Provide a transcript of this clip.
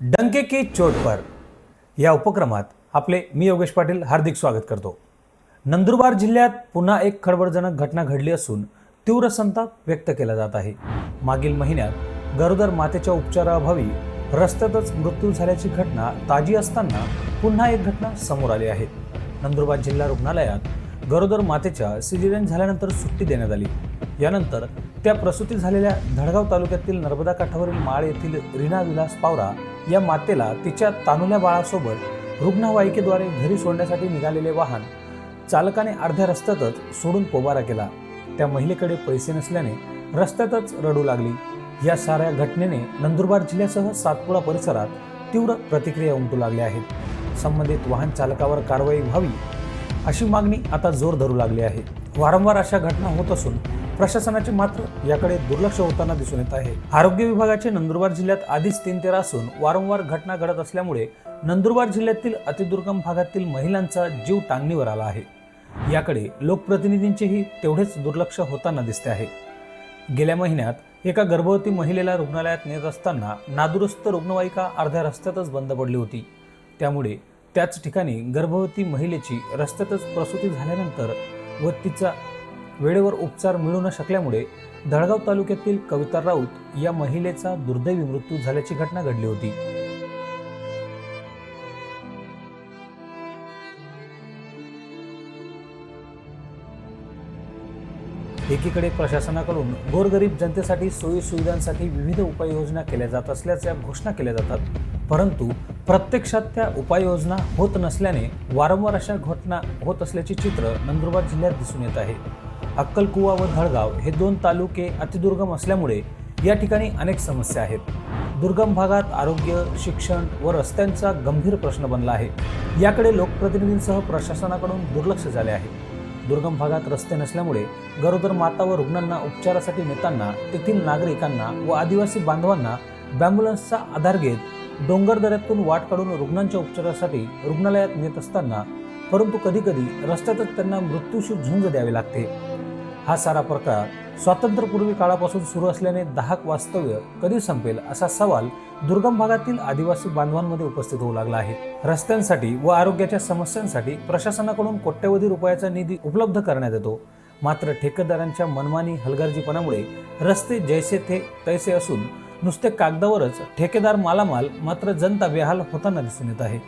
डंके की चोट पर या उपक्रमात आपले मी योगेश पाटील हार्दिक स्वागत करतो. नंदुरबार जिल्ह्यात पुन्हा एक खळबळजनक घटना घडली असून तीव्र संताप व्यक्त केला जात आहे. मागील महिन्यात गरोदर मातेच्या उपचाराअभावी रस्त्यातच मृत्यू झाल्याची घटना ताजी असताना पुन्हा एक घटना समोर आली आहे. नंदुरबार जिल्हा रुग्णालयात गरोदर मातेच्या सिजेरियन झाल्यानंतर सुट्टी देण्यात आली. यानंतर त्या प्रसूती झालेल्या धडगाव तालुक्यातील नर्मदा काठावरील माळ येथील रीना विलास पावरा या मातेला तिच्या तानुल्या बाळासोबत रुग्णवाहिकेद्वारे घरी सोडण्यासाठी निघालेले वाहन चालकाने अर्ध्या रस्त्यातच सोडून पोबारा केला. त्या महिलेकडे पैसे नसल्याने रस्त्यातच रडू लागली. या साऱ्या घटनेने नंदुरबार जिल्ह्यासह सातपुडा परिसरात तीव्र प्रतिक्रिया उमटू लागल्या आहेत. संबंधित वाहन चालकावर कारवाई व्हावी अशी मागणी आता जोर धरू लागली आहे. वारंवार अशा घटना होत असून प्रशासनाचे मात्र याकडे दुर्लक्ष होताना दिसून येत आहे. आरोग्य विभागाचे नंदुरबार जिल्ह्यात आधीच तीन तेरा असून वारंवार घटना घडत असल्यामुळे नंदुरबार जिल्ह्यातील अतिदुर्गम भागातील महिलांचा जीव टांगणीवर आला आहे. याकडे लोकप्रतिनिधींचेही तेवढेच दुर्लक्ष होताना दिसते आहे. गेल्या महिन्यात एका गर्भवती महिलेला रुग्णालयात नेत असताना नादुरुस्त रुग्णवाहिका अर्ध्या रस्त्यातच बंद पडली होती. त्यामुळे त्याच ठिकाणी गर्भवती महिलेची रस्त्यातच प्रसूती झाल्यानंतर व तिचा वेळेवर उपचार मिळू न शकल्यामुळे दळगाव तालुक्यातील कविता राऊत या महिलेचा दुर्दैवी मृत्यू झाल्याची घटना घडली होती. एकीकडे प्रशासनाकडून गोरगरीब जनतेसाठी सोयी सुविधांसाठी विविध उपाययोजना केल्या जात असल्याच्या घोषणा केल्या जातात. परंतु प्रत्यक्षात त्या उपाययोजना होत नसल्याने वारंवार अशा घटना होत असल्याचे चित्र नंदुरबार जिल्ह्यात दिसून येत आहे. अक्कलकुवा व धळगाव हे दोन तालुके अतिदुर्गम असल्यामुळे या ठिकाणी अनेक समस्या आहेत. दुर्गम भागात आरोग्य शिक्षण व रस्त्यांचा गंभीर प्रश्न बनला आहे. याकडे लोकप्रतिनिधींसह प्रशासनाकडून दुर्लक्ष झाले आहे. दुर्गम भागात रस्ते नसल्यामुळे गरोदर माता व रुग्णांना उपचारासाठी नेताना तेथील नागरिकांना व आदिवासी बांधवांना बॅम्ब्युलन्सचा आधार घेत डोंगरदऱ्यातून वाट काढून रुग्णांच्या उपचारासाठी रुग्णालयात नेत असताना परंतु कधीकधी रस्त्यातच त्यांना मृत्यूशी झुंज द्यावी लागते. हा सारा प्रकार स्वातंत्र्यपूर्वी काळापासून सुरू असल्याने दाहक वास्तव्य कधी संपेल असा सवाल दुर्गम भागातील आदिवासी बांधवांमध्ये उपस्थित होऊ लागला आहे. रस्त्यांसाठी व आरोग्याच्या समस्यांसाठी प्रशासनाकडून कोट्यवधी रुपयाचा निधी उपलब्ध करण्यात येतो. मात्र ठेकेदारांच्या मनमानी हलगर्जीपणामुळे रस्ते जैसे थे तैसे असून नुसते कागदावरच ठेकेदार मालामाल मात्र जनता बेहाल होताना दिसून येत आहे.